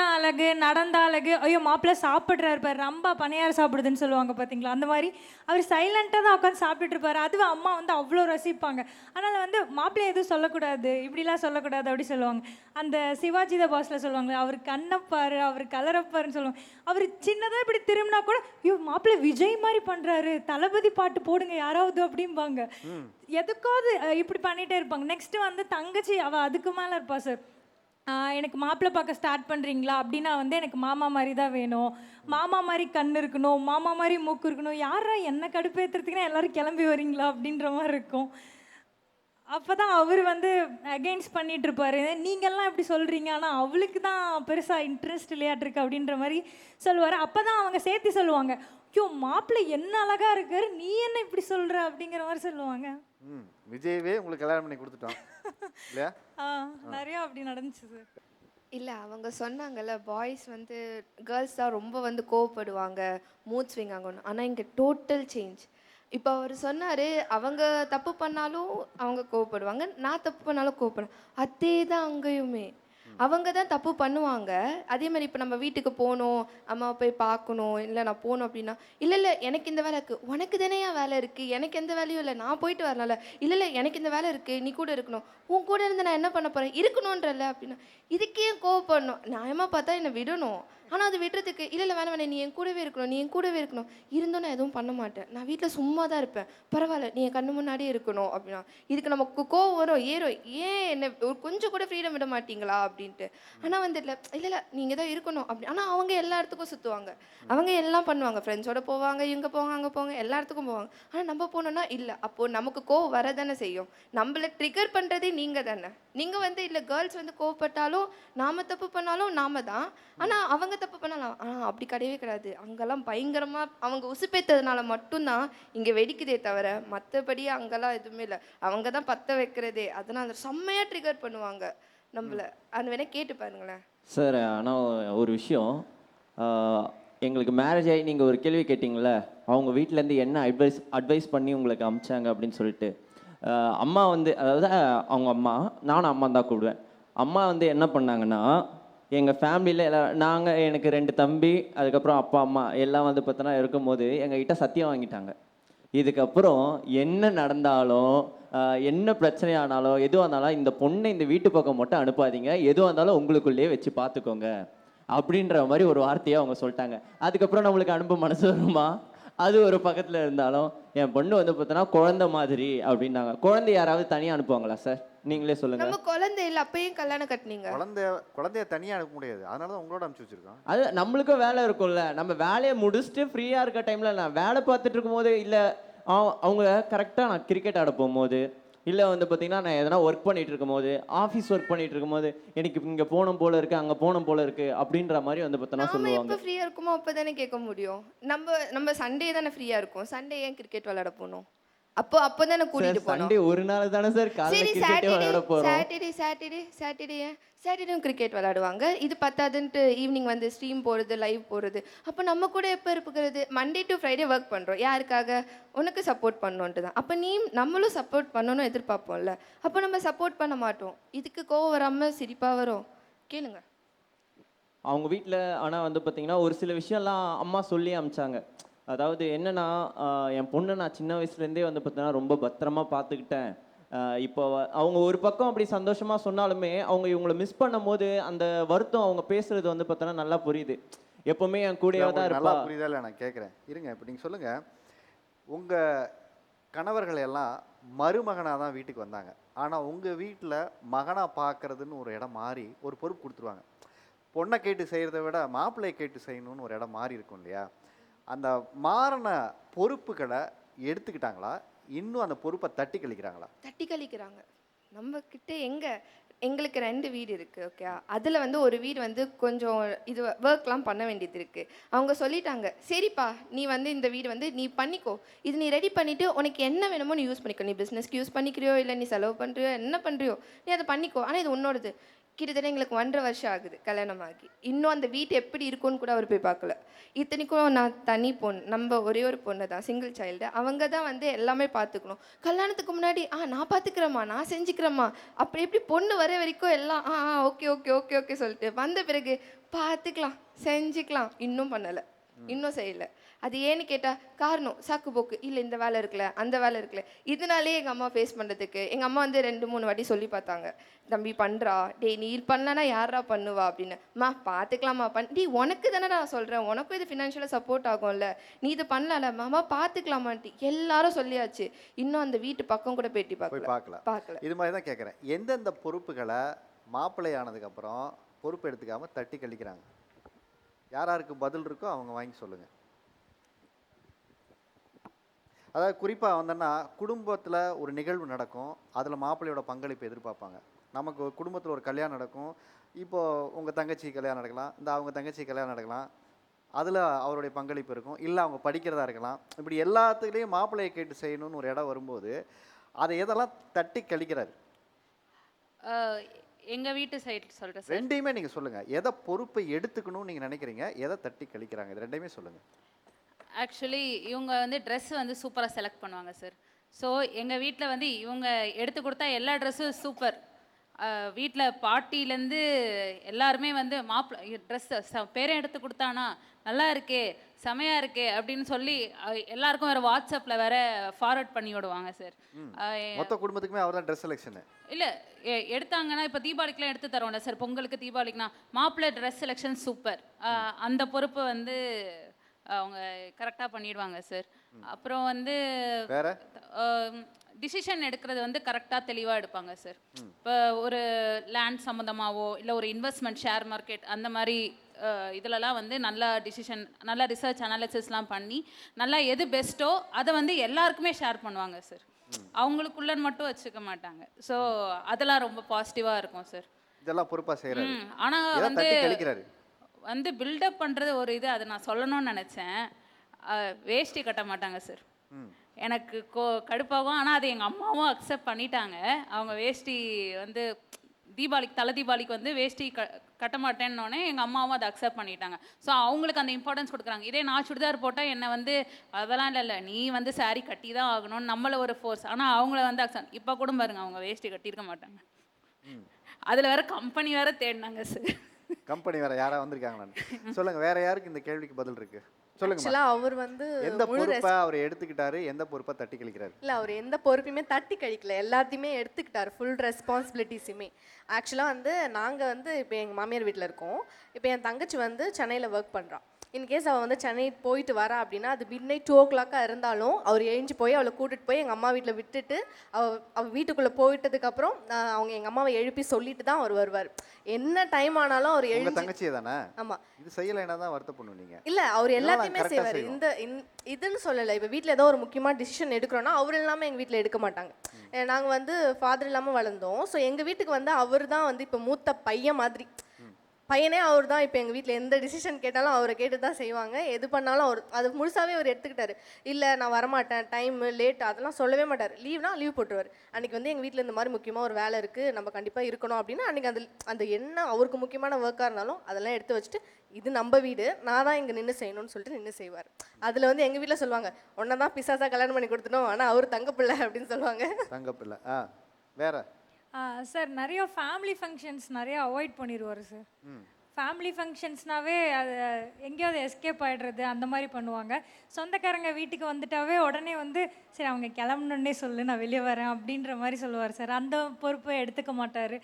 நின்னா அழகு நடந்தா அழகு. ஐயோ மாப்பிள்ளை சாப்பிட்றாரு பாரு. ரொம்ப பணியாரம் சாப்பிடுதுன்னு சொல்லுவாங்க பார்த்தீங்களா அந்த மாதிரி அவர் சைலண்ட்டாக தான் உட்காந்து சாப்பிட்டுட்டு இருப்பாரு. அதுவே அம்மா வந்து அவ்வளோ ரசிப்பாங்க. அதனால் வந்து மாப்பிள்ளை எதுவும் சொல்லக்கூடாது. இப்படிலாம் சொல்லக்கூடாது அப்படி சொல்லுவாங்க. அந்த சிவாஜி த பாஸில் சொல்லுவாங்க அவர் கண்ணப்பாரு அவர் கலரப்பாருன்னு சொல்லுவாங்க. அவர் சின்னதாக இப்படி திரும்பினா கூட ஐயோ மாப்பிள்ளை விஜய் மாதிரி பண்ணுறாரு தளபதி பாட்டு போடுங்க யாராவது அப்படிம்பாங்க. எதுக்காவது இப்படி பண்ணிகிட்டே இருப்பாங்க. நெக்ஸ்ட்டு வந்து தங்கச்சி அவள் அதுக்கு மேலே இருப்பா சார் எனக்கு மாப்பிள்ளை பார்க்க ஸ்டார்ட் பண்ணுறீங்களா அப்படின்னா வந்து எனக்கு மாமா மாதிரி தான் வேணும். மாமா மாதிரி கண் இருக்கணும். மாமா மாதிரி மூக்கு இருக்கணும். யாரா என்ன கடுப்பேற்றுறதுக்குன்னா எல்லோரும் கிளம்பி வரீங்களா? அப்படின்ற மாதிரி இருக்கும். அப்போ தான் அவர் வந்து அகெயின்ஸ்ட் பண்ணிட்டு நீங்கள்லாம் இப்படி சொல்கிறீங்க ஆனால் அவளுக்கு தான் பெருசாக இன்ட்ரெஸ்ட் இல்லையாட்டிருக்கு அப்படின்ற மாதிரி சொல்லுவார். அப்போ தான் அவங்க சேர்த்து சொல்லுவாங்க. ஐயோ மாப்பிள்ளை என்ன அழகா இருக்காரு நீ என்ன இப்படி சொல்கிற அப்படிங்கிற மாதிரி சொல்லுவாங்க. ம் விஜயவே உங்களுக்கு கல்யாணம் பண்ணி கொடுத்துட்டோம். இல்லையா? ஆ நிறையா அப்படி நடந்துச்சு சார். இல்லை அவங்க சொன்னாங்கல்ல பாய்ஸ் வந்து கேர்ள்ஸ் தான் ரொம்ப வந்து கோவப்படுவாங்க மூட் ஸ்விங் ஆகணும் ஆனால் இங்கே டோட்டல் சேஞ்ச் இப்போ அவர் சொன்னார் அவங்க தப்பு பண்ணாலும் அவங்க கோவப்படுவாங்க நான் தப்பு பண்ணாலும் கோவப்படுவேன். அதே தான் அங்கேயுமே. அவங்க தான் தப்பு பண்ணுவாங்க. அதே மாதிரி இப்போ நம்ம வீட்டுக்கு போகணும் அம்மாவை போய் பார்க்கணும் இல்லை நான் போகணும் அப்படின்னா இல்லை இல்லை எனக்கு இந்த வேலை இருக்குது உனக்கு தானே ஏன் வேலை இருக்குது எனக்கு எந்த வேலையும் இல்லை. நான் போயிட்டு வரலாம்ல. இல்லை இல்லை எனக்கு இந்த வேலை இருக்குது நீ கூட இருக்கணும். உன் கூட இருந்து நான் என்ன பண்ண போகிறேன் இருக்கணுன்றல அப்படின்னா இதுக்கே கோவப்படணும்? நியாயமாக பார்த்தா என்னை விடணும். ஆனால் அது விடுறதுக்கு இல்லை இல்லை வேணாம் வேணாம் நீ என் கூடவே இருக்கணும் நீ என் கூடவே இருக்கணும். இருந்தும் நான் எதுவும் பண்ண மாட்டேன். நான் வீட்டில் சும்மா தான் இருப்பேன். பரவாயில்ல நீ என் கண்ணு முன்னாடியே இருக்கணும் அப்படின்னா. இதுக்கு நமக்கு கோவம் வரும். ஏறும் ஏன் என்ன ஒரு கொஞ்சம் கூட ஃப்ரீடம் விட மாட்டீங்களா? அப்படின்ட்டு. ஆனால் வந்து இல்லை இல்லை இல்லை நீங்கள் தான் இருக்கணும். அப்படி ஆனால் அவங்க எல்லா இடத்துக்கும் சுற்றுவாங்க அவங்க எல்லாம் பண்ணுவாங்க. ஃப்ரெண்ட்ஸோட போவாங்க இங்கே போவாங்க அங்கே போவாங்க எல்லா இடத்துக்கும் போவாங்க. ஆனால் நம்ம போனோம்னா இல்லை அப்போது நமக்கு கோவம் வரதானே செய்யும். நம்மளை ட்ரிகர் பண்ணுறதே நீங்கள் தானே. நீங்கள் வந்து இல்லை கேர்ள்ஸ் வந்து கோவப்பட்டாலும் நாம தப்பு பண்ணாலும் நாம தான். ஆனால் அவங்க தப்பு பண்ணலாம். ஆனால் அப்படி கிடையவே கிடையாது. அங்கெல்லாம் பயங்கரமாக அவங்க உசுப்பேத்ததுனால மட்டும்தான் இங்கே வெடிக்குதே தவிர மற்றபடி அங்கெல்லாம் எதுவுமே இல்லை. அவங்க தான் பற்ற வைக்கிறதே. அதனால் செம்மையாக ட்ரிகர் பண்ணுவாங்க நம்மள. அது வேணா கேட்டு பாருங்களேன். சார் ஆனால் ஒரு விஷயம். எங்களுக்கு மேரேஜ் ஆகி நீங்கள் ஒரு கேள்வி கேட்டிங்களே அவங்க வீட்டிலேருந்து என்ன அட்வைஸ் அட்வைஸ் பண்ணி உங்களுக்கு அமிச்சாங்க அப்படின்னு சொல்லிட்டு. அம்மா வந்து அதாவது அவங்க அம்மா நானும் அம்மா தான் கூப்பிடுவேன். அம்மா வந்து என்ன பண்ணாங்கன்னா எங்கள் ஃபேமிலியில் எல்லாம் நாங்கள் எனக்கு ரெண்டு தம்பி அதுக்கப்புறம் அப்பா அம்மா எல்லாம் வந்து பார்த்தோன்னா இருக்கும்போது எங்ககிட்ட சத்தியம் வாங்கிட்டாங்க. இதுக்கப்புறம் என்ன நடந்தாலும் என்ன பிரச்சனையானாலும் எதுவாக இருந்தாலும் இந்த பொண்ணை இந்த வீட்டு பக்கம் மட்டும் அனுப்பாதீங்க. எதுவாக இருந்தாலும் உங்களுக்குள்ளேயே வச்சு பார்த்துக்கோங்க. அப்படின்ற மாதிரி ஒரு வார்த்தையை அவங்க சொல்லிட்டாங்க. அதுக்கப்புறம் நம்மளுக்கு அனுப்ப மனசு வருமா? அது ஒரு பக்கத்தில் இருந்தாலும் என் பொண்ணு வந்து பார்த்தோன்னா குழந்த மாதிரி அப்படின்னாங்க. குழந்தை யாராவது தனியாக அனுப்புவாங்களா சார் நீங்களே சொல்லுங்க. நம்ம குழந்தை இல்லை அப்பயும் கல்யாணம் கட்டினீங்க. குழந்தைய குழந்தைய தனியாக அனுப்ப முடியாது. அதனால தான் உங்களோட அனுப்பிச்சு வச்சிருக்கோம். அது நம்மளுக்கும் வேலை இருக்கும்ல. நம்ம வேலையை முடிச்சுட்டு ஃப்ரீயாக இருக்க டைமில் நான் வேலை பார்த்துட்டு இருக்கும்போது இல்லை அவங்க கரெக்டாக நான் கிரிக்கெட் ஆட போகும்போது இல்லை வந்து பார்த்தீங்கன்னா நான் எதனா ஒர்க் பண்ணிட்டு இருக்கும்போது ஆஃபீஸ் ஒர்க் பண்ணிட்டு இருக்கும்போது எனக்கு இங்கே போகணும் போல இருக்கு அங்கே போகணும் போல இருக்கு அப்படின்ற மாதிரி வந்து பார்த்தோன்னா சொல்லுவாங்க. ஃப்ரீயாக இருக்குமோ அப்போ தானே கேட்க முடியும். நம்ம நம்ம சண்டே தானே ஃப்ரீயாக இருக்கும். சண்டே ஏன் கிரிக்கெட் விளையாட போகணும்? அப்போ அப்போ தானே கூட்டிகிட்டு போனோம். சண்டே ஒரு நாள் தானே சார் காலையில் சரி கிரிக்கெட்டே சாட்டர்டே விளையாட போகிறோம் சாட்டர்டே சாட்டர்டே சாட்டர்டே சாட்டர்டேவும் கிரிக்கெட் விளையாடுவாங்க. இது பத்தாதுன்ட்டு ஈவினிங் வந்து ஸ்ட்ரீம் போடுறது லைவ் போடுறது அப்போ நம்ம கூட எப்போ இருக்கிறது மண்டே டு ஃப்ரைடே ஒர்க் பண்ணுறோம் யாருக்காக? உனக்கு சப்போர்ட் பண்ணணுன்ட்டு தான். அப்போ நீ நம்மளும் சப்போர்ட் பண்ணணும் எதிர்பார்ப்போம்ல. அப்போ நம்ம சப்போர்ட் பண்ண மாட்டோம். இதுக்கு கோவம் வராமல் சிரிப்பாக வரும். கேளுங்க. அவங்க வீட்டில் ஆனால் வந்து பார்த்தீங்கன்னா ஒரு சில விஷயம்லாம் அம்மா சொல்லி அமிச்சாங்க. அதாவது என்னன்னா என் பொண்ணை நான் சின்ன வயசுலேருந்தே வந்து பார்த்தீங்கன்னா ரொம்ப பத்திரமா பார்த்துக்கிட்டேன். இப்போ அவங்க ஒரு பக்கம் அப்படி சந்தோஷமா சொன்னாலுமே அவங்க இவங்களை மிஸ் பண்ணும்போது அந்த வருத்தம் அவங்க பேசுறது வந்து பார்த்தோன்னா நல்லா புரியுது. எப்பவுமே என் கூடயே தான் நல்லா புரியுதா இல்லை நான் கேட்குறேன் இருங்க இப்போ நீங்கள் சொல்லுங்கள் உங்கள் கணவர்கள் எல்லாம் மருமகனாக தான் வீட்டுக்கு வந்தாங்க. ஆனால் உங்கள் வீட்டில் மகனாக பார்க்கறதுன்னு ஒரு இடம் மாறி ஒரு பொறுப்பு கொடுத்துருவாங்க. பொண்ணை கேட்டு செய்கிறத விட மாப்பிள்ளையை கேட்டு செய்யணும்னு ஒரு இடம் மாறி இருக்கும் இல்லையா? அந்த மாறின பொறுப்புகளை எடுத்துக்கிட்டாங்களா? இன்னும் அந்த பொறுப்பை தட்டி கழிக்கிறாங்களா? தட்டி கழிக்கிறாங்க. நம்ம கிட்ட எங்க எங்களுக்கு ரெண்டு வீடு இருக்குது ஓகே அதில் வந்து ஒரு வீடு வந்து கொஞ்சம் இது ஒர்க்லாம் பண்ண வேண்டியது இருக்குது அவங்க சொல்லிட்டாங்க சரிப்பா நீ வந்து இந்த வீடு வந்து நீ பண்ணிக்கோ. இது நீ ரெடி பண்ணிவிட்டு உனக்கு என்ன வேணுமோ நீ யூஸ் பண்ணிக்கோ. நீ பிஸ்னஸ்க்கு யூஸ் பண்ணிக்கிறியோ இல்லை நீ செலவு பண்ணுறியோ என்ன பண்ணுறியோ நீ அதை பண்ணிக்கோ. ஆனால் இது உன்னோடது. கிட்டத்தட்ட எங்களுக்கு ஒன்றரை வருஷம் ஆகுது கல்யாணம் ஆகி இன்னும் அந்த வீட்டு எப்படி இருக்கும்னு கூட அவர் போய் பார்க்கல. இத்தனைக்கும் நான் தனி பொண்ணு நம்ம ஒரே ஒரு பொண்ணு தான் சிங்கிள் சைல்டு அவங்க தான் வந்து எல்லாமே பார்த்துக்கணும். கல்யாணத்துக்கு முன்னாடி ஆ நான் பார்த்துக்கிறேம்மா நான் செஞ்சுக்கிறேம்மா. அப்படி எப்படி பொண்ணு வர வரைக்கும் எல்லாம் ஆ ஆ ஓகே ஓகே ஓகே ஓகே சொல்லிட்டு வந்த பிறகு பார்த்துக்கலாம் செஞ்சுக்கலாம். இன்னும் பண்ணலை. இன்னும் செய்யலை. அது ஏன்னு கேட்டால் காரணம் சாக்கு போக்கு இல்லை இந்த வேலை இருக்குல்ல அந்த வேலை இருக்குல்ல இதனாலே எங்கள் அம்மா ஃபேஸ் பண்ணுறதுக்கு எங்கள் அம்மா வந்து ரெண்டு மூணு வாட்டி சொல்லி பார்த்தாங்க. தம்பி பண்ணுறா டேய் நீ இது பண்ணலனா யாரா பண்ணுவா? அப்படின்னு. மா பார்த்துக்கலாமா பண் டேய் உனக்கு தானே நான் சொல்கிறேன் உனக்கும் இது ஃபினான்ஷியலாக சப்போர்ட் ஆகும்ல. நீ இது பண்ணலாம்ல? மாமா பார்த்துக்கலாமான்ட்டு எல்லாரும் சொல்லியாச்சு. இன்னும் அந்த வீட்டு பக்கம் கூட பேட்டி பார்க்கல. பார்க்கல. பார்க்கல. இது மாதிரி தான் கேட்குறேன் எந்தெந்த பொறுப்புகளை மாப்பிள்ளை ஆனதுக்கப்புறம் பொறுப்பு எடுத்துக்காம தட்டி கழிக்கிறாங்க? யார் யாருக்கு பதில் இருக்கோ அவங்க வாங்கி சொல்லுங்க. அதாவது குறிப்பாக வந்தோன்னா குடும்பத்தில் ஒரு நிகழ்வு நடக்கும். அதில் மாப்பிள்ளையோட பங்களிப்பு எதிர்பார்ப்பாங்க. நமக்கு குடும்பத்தில் ஒரு கல்யாணம் நடக்கும். இப்போது உங்கள் தங்கச்சி கல்யாணம் நடக்கலாம். இந்த அவங்க தங்கச்சி கல்யாணம் நடக்கலாம். அதில் அவருடைய பங்களிப்பு இருக்கும். இல்லை அவங்க படிக்கிறதா இருக்கலாம். இப்படி எல்லாத்துலேயும் மாப்பிள்ளையை கேட்டு செய்யணும்னு ஒரு இடம் வரும்போது அதை எதெல்லாம் தட்டி கழிக்கிறாரு? அஹ் எங்க வீட்டு சைடு சொல்றேன் சார் ரெண்டையுமே நீங்கள் சொல்லுங்கள் எதை பொறுப்பை எடுத்துக்கணும்னு நீங்கள் நினைக்கிறீங்க? எதை தட்டி கழிக்கிறாங்க? இது ரெண்டையுமே சொல்லுங்கள் ஆக்சுவலி இவங்க வந்து ட்ரெஸ் வந்து சூப்பராக செலக்ட் பண்ணுவாங்க சார் ஸோ எங்கள் வீட்டில் வந்து இவங்க எடுத்து கொடுத்தா எல்லா ட்ரெஸ்ஸும் சூப்பர் வீட்டில் பாட்டிலேருந்து எல்லாருமே வந்து மாப்பிள்ளை ட்ரெஸ்ஸு பேரே எடுத்து கொடுத்தானா நல்லா இருக்கே செமையா இருக்கே அப்படின்னு சொல்லி எல்லாருக்கும் வேறு வாட்ஸ்அப்பில் வேற ஃபார்வர்ட் பண்ணி விடுவாங்க சார் மொத்த குடும்பத்துக்குமே அவர் தான் ட்ரெஸ் செலெக்ஷனு இல்லை எடுத்தாங்கன்னா இப்போ தீபாவளிக்குலாம் எடுத்து தரோம்ல சார் பொங்கலுக்கு தீபாவளிக்குனா மாப்பிள்ளை ட்ரெஸ் செலெக்ஷன் சூப்பர் அந்த பொறுப்பு வந்து அவங்க கரெக்டாக பண்ணிடுவாங்க சார் அப்புறம் வந்து டிசிஷன் எடுக்கிறது வந்து கரெக்டாக தெளிவாக எடுப்பாங்க சார் இப்போ ஒரு லேண்ட் சம்மந்தமாவோ இல்லை ஒரு இன்வெஸ்ட்மெண்ட் ஷேர் மார்க்கெட் அந்த மாதிரி இதுலலாம் வந்து நல்லா டிசிஷன் நல்லா ரிசர்ச் அனாலிசிஸ்லாம் பண்ணி நல்லா எது பெஸ்ட்டோ அதை வந்து எல்லாருக்குமே ஷேர் பண்ணுவாங்க சார் அவங்களுக்குள்ளன்னு மட்டும் வச்சுக்க மாட்டாங்க. ஸோ அதெல்லாம் ரொம்ப பாசிட்டிவாக இருக்கும் சார் இதெல்லாம் பொறுப்பாக செய்கிறாரு ஆனால் வந்து வந்து பில்டப் பண்ணுறது ஒரு இது அதை நான் சொல்லணும்னு நினச்சேன். வேஷ்டி கட்ட மாட்டாங்க சார் எனக்கு கோ கடுப்பாகும் ஆனால் அது எங்கள் அம்மாவும் அக்செப்ட் பண்ணிட்டாங்க. அவங்க வேஷ்டி வந்து தீபாவளிக்கு தலை தீபாவளிக்கு வந்து வேஷ்டி க கட்ட மாட்டேன்னொடனே எங்கள் அம்மாவும் அதை அக்செப்ட் பண்ணிட்டாங்க. ஸோ அவங்களுக்கு அந்த இம்பார்ட்டன்ஸ் கொடுக்குறாங்க. இதே நான் சுடிதார் போட்டால் என்னை வந்து அதெல்லாம் இல்லை இல்லை. நீ வந்து saree கட்டி தான் ஆகணும்னு நம்மள ஒரு ஃபோர்ஸ் ஆனால் அவங்கள வந்து அக்செப்ட் இப்போ கூட பாருங்க அவங்க வேஷ்டி கட்டியிருக்க மாட்டாங்க. அதில் வேற கம்பெனி வேற தேடினாங்க சார் கம்பெனி வேற யாரா வந்திருக்காங்களான்னு சொல்லுங்க வேற யாருக்கு இந்த கேள்விக்கு பதில் இருக்கு? சொல்லுங்க அவர் வந்து எந்த பொறுப்பை அவர் எடுத்துக்கிட்டாரு? எந்த பொறுப்பை தட்டி கழிக்கிறாரு? இல்லை அவர் எந்த பொறுப்பையுமே தட்டி கழிக்கல. எல்லாத்தையுமே எடுத்துக்கிட்டார் ஃபுல் ரெஸ்பான்சிபிலிட்டிஸுமே ஆக்சுவலாக வந்து நாங்கள் வந்து இப்போ எங்கள் மாமியார் வீட்டில் இருக்கோம். இப்போ என் தங்கச்சி வந்து சென்னையில் ஒர்க் பண்ணுறான் இன்கேஸ் அவள் வந்து சென்னை போயிட்டு வரா அப்படின்னா அது மிட் நைட் டூ ஓ கிளாக்காக இருந்தாலும் அவர் எழுந்து போய் அவளை கூட்டிட்டு போய் எங்கள் அம்மா வீட்டில் விட்டுட்டு அவ அவள் வீட்டுக்குள்ளே போயிட்டதுக்கப்புறம் அவங்க எங்கள் அம்மாவை எழுப்பி சொல்லிட்டு தான் அவர் வருவார். என்ன டைம் ஆனாலும் அவர் உங்க எழுந்து தங்கச்சியே தானே? ஆமாம் இது செய்யலைன்னா தான் வருத்தப்படும் நீங்க? இல்ல அவர் எல்லாத்தையுமே செய்வார். இந்த இதுன்னு சொல்லலை. இப்போ வீட்டில் ஏதோ ஒரு முக்கியமான டிசிஷன் எடுக்கிறோன்னா அவர் இல்லாமல் எங்கள் வீட்டில் எடுக்க மாட்டாங்க. நாங்கள் வந்து ஃபாதர் இல்லாமல் வளர்ந்தோம். ஸோ எங்கள் வீட்டுக்கு வந்து அவர் தான் வந்து இப்போ மூத்த பையன் மாதிரி. பையனே அவர் தான். இப்போ எங்கள் வீட்டில் எந்த டிசிஷன் கேட்டாலும் அவரை கேட்டு தான் செய்வாங்க. எது பண்ணாலும் அவர் அது முழுசாகவே அவர் எடுத்துக்கிட்டாரு. இல்லை நான் வரமாட்டேன் டைமு லேட் அதெல்லாம் சொல்லவே மாட்டார். லீவ்னா லீவ் போட்டுருவார். அன்றைக்கி வந்து எங்கள் வீட்டில் இந்த மாதிரி முக்கியமாக ஒரு வேலை இருக்குது நம்ம கண்டிப்பாக இருக்கணும் அப்படின்னு அன்றைக்கி அந்த அந்த என்ன அவருக்கு முக்கியமான ஒர்க்காக இருந்தாலும் அதெல்லாம் எடுத்து வச்சுட்டு இது நம்ம வீடு நான் தான் இங்கே நின்று செய்யணும்னு சொல்லிட்டு நின்று செய்வார். அதில் வந்து எங்கள் வீட்டில் சொல்லுவாங்க ஒன்றை தான் பிசாசா கல்யாணம் பண்ணி கொடுத்துட்டோம். ஆனால் அவர் தங்கப்பிள்ளை அப்படின்னு சொல்லுவாங்க. தங்கப்பிள்ளை. ஆ வேற? சார் நிறைய ஃபேமிலி ஃபங்க்ஷன்ஸ் நிறைய அவாய்ட் பண்ணிடுவார் சார். ஃபேமிலி ஃபங்க்ஷன்ஸ்னாவே அது எங்கேயாவது எஸ்கேப் ஆகிடுறது அந்த மாதிரி பண்ணுவாங்க. சொந்தக்காரங்க வீட்டுக்கு வந்துட்டாவே உடனே வந்து சரி அவங்க கிளம்பணுன்னே சொல்லு நான் வெளியே வரேன் அப்படின்ற மாதிரி சொல்லுவார் சார். அந்த பொறுப்பை எடுத்துக்க மாட்டார்.